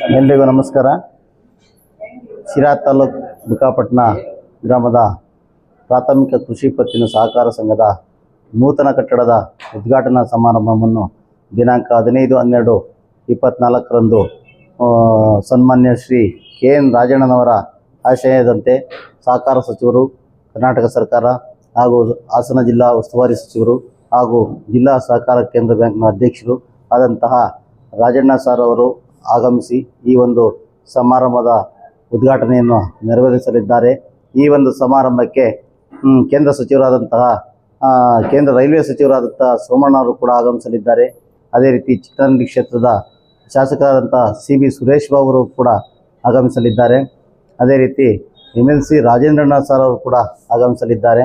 ಎಲ್ರಿಗೂ ನಮಸ್ಕಾರ. ಶಿರಾ ತಾಲೂಕ್ ಬುಕಾಪಟ್ಟಣ ಗ್ರಾಮದ ಪ್ರಾಥಮಿಕ ಕೃಷಿ ಪತ್ತಿನ ಸಹಕಾರ ಸಂಘದ ನೂತನ ಕಟ್ಟಡದ ಉದ್ಘಾಟನಾ ಸಮಾರಂಭವನ್ನು ದಿನಾಂಕ ಹದಿನೈದು, ಹನ್ನೆರಡು, ಇಪ್ಪತ್ನಾಲ್ಕರಂದು ಸನ್ಮಾನ್ಯ ಶ್ರೀ ಕೆ ಎನ್ ರಾಜಣ್ಣನವರ ಆಶಯದಂತೆ ಸಹಕಾರ ಸಚಿವರು, ಕರ್ನಾಟಕ ಸರ್ಕಾರ ಹಾಗೂ ಹಾಸನ ಜಿಲ್ಲಾ ಉಸ್ತುವಾರಿ ಸಚಿವರು ಹಾಗೂ ಜಿಲ್ಲಾ ಸಹಕಾರ ಕೇಂದ್ರ ಬ್ಯಾಂಕ್ನ ಅಧ್ಯಕ್ಷರು ಆದಂತಹ ರಾಜಣ್ಣ ಸರ್ ಅವರು ಆಗಮಿಸಿ ಈ ಒಂದು ಸಮಾರಂಭದ ಉದ್ಘಾಟನೆಯನ್ನು ನೆರವೇರಿಸಲಿದ್ದಾರೆ. ಈ ಒಂದು ಸಮಾರಂಭಕ್ಕೆ ಕೇಂದ್ರ ಸಚಿವರಾದಂತಹ ಕೇಂದ್ರ ರೈಲ್ವೆ ಸಚಿವರಾದಂತಹ ಸೋಮಣ್ಣ ಅವರು ಕೂಡ ಆಗಮಿಸಲಿದ್ದಾರೆ. ಅದೇ ರೀತಿ ಚಿತ್ರರಂಗಿ ಕ್ಷೇತ್ರದ ಶಾಸಕರಾದಂತಹ ಸಿ ಬಿ ಸುರೇಶ್ ಬಾಬು ಅವರು ಕೂಡ ಆಗಮಿಸಲಿದ್ದಾರೆ. ಅದೇ ರೀತಿ ಎಂ ಎಲ್ ಸಿ ರಾಜೇಂದ್ರಣ್ಣ ಸರ್ ಅವರು ಕೂಡ ಆಗಮಿಸಲಿದ್ದಾರೆ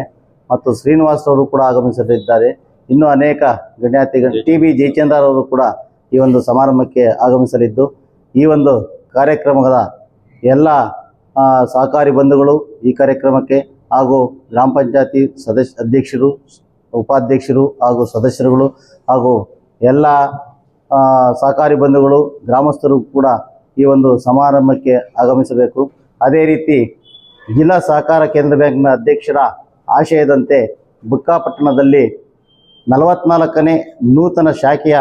ಮತ್ತು ಶ್ರೀನಿವಾಸ್ ಅವರು ಕೂಡ ಆಗಮಿಸಲಿದ್ದಾರೆ. ಇನ್ನೂ ಅನೇಕ ಗಣ್ಯಾತಿಗಳು ಟಿ ಬಿ ಜಯಚಂದ್ರ ಅವರು ಕೂಡ ಈ ಒಂದು ಸಮಾರಂಭಕ್ಕೆ ಆಗಮಿಸಲಿದ್ದು, ಈ ಒಂದು ಕಾರ್ಯಕ್ರಮದ ಎಲ್ಲ ಸಹಕಾರಿ ಬಂಧುಗಳು ಈ ಕಾರ್ಯಕ್ರಮಕ್ಕೆ ಹಾಗೂ ಗ್ರಾಮ ಪಂಚಾಯತಿ ಸದಸ್ಯ, ಅಧ್ಯಕ್ಷರು, ಉಪಾಧ್ಯಕ್ಷರು ಹಾಗೂ ಸದಸ್ಯರುಗಳು ಹಾಗೂ ಎಲ್ಲ ಸಹಕಾರಿ ಬಂಧುಗಳು, ಗ್ರಾಮಸ್ಥರು ಕೂಡ ಈ ಒಂದು ಸಮಾರಂಭಕ್ಕೆ ಆಗಮಿಸಬೇಕು. ಅದೇ ರೀತಿ ಜಿಲ್ಲಾ ಸಹಕಾರ ಕೇಂದ್ರ ಬ್ಯಾಂಕ್ನ ಅಧ್ಯಕ್ಷರ ಆಶಯದಂತೆ ಬುಕ್ಕಾಪಟ್ಟಣದಲ್ಲಿ ನಲವತ್ನಾಲ್ಕನೇ ನೂತನ ಶಾಖೆಯ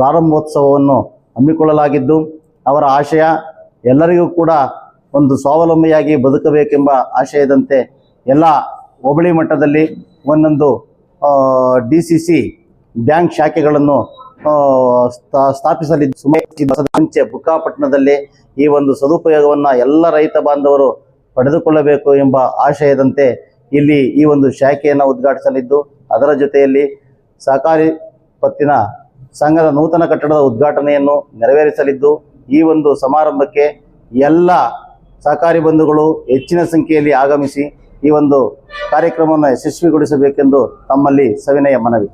ಪ್ರಾರಂಭೋತ್ಸವವನ್ನು ಹಮ್ಮಿಕೊಳ್ಳಲಾಗಿದ್ದು, ಅವರ ಆಶಯ ಎಲ್ಲರಿಗೂ ಕೂಡ ಒಂದು ಸ್ವಾವಲಂಬಿಯಾಗಿ ಬದುಕಬೇಕೆಂಬ ಆಶಯದಂತೆ ಎಲ್ಲ ಹೋಬಳಿ ಮಟ್ಟದಲ್ಲಿ ಒಂದೊಂದು ಡಿ ಸಿ ಸಿ ಬ್ಯಾಂಕ್ ಶಾಖೆಗಳನ್ನು ಸ್ಥಾಪಿಸಲಿ. ಮುಂಚೆ ಬುಕ್ಕಾಪಟ್ಟಣದಲ್ಲಿ ಈ ಒಂದು ಸದುಪಯೋಗವನ್ನು ಎಲ್ಲ ರೈತ ಬಾಂಧವರು ಪಡೆದುಕೊಳ್ಳಬೇಕು ಎಂಬ ಆಶಯದಂತೆ ಇಲ್ಲಿ ಈ ಒಂದು ಶಾಖೆಯನ್ನು ಉದ್ಘಾಟಿಸಲಿದ್ದು, ಅದರ ಜೊತೆಯಲ್ಲಿ ಸಹಕಾರಿ ಪತ್ತಿನ ಸಂಘದ ನೂತನ ಕಟ್ಟಡದ ಉದ್ಘಾಟನೆಯನ್ನು ನೆರವೇರಿಸಲಿದ್ದು, ಈ ಒಂದು ಸಮಾರಂಭಕ್ಕೆ ಎಲ್ಲ ಸಹಕಾರಿ ಬಂಧುಗಳು ಹೆಚ್ಚಿನ ಸಂಖ್ಯೆಯಲ್ಲಿ ಆಗಮಿಸಿ ಈ ಒಂದು ಕಾರ್ಯಕ್ರಮವನ್ನು ಯಶಸ್ವಿಗೊಳಿಸಬೇಕೆಂದು ತಮ್ಮಲ್ಲಿ ಸವಿನಯ ಮನವಿ.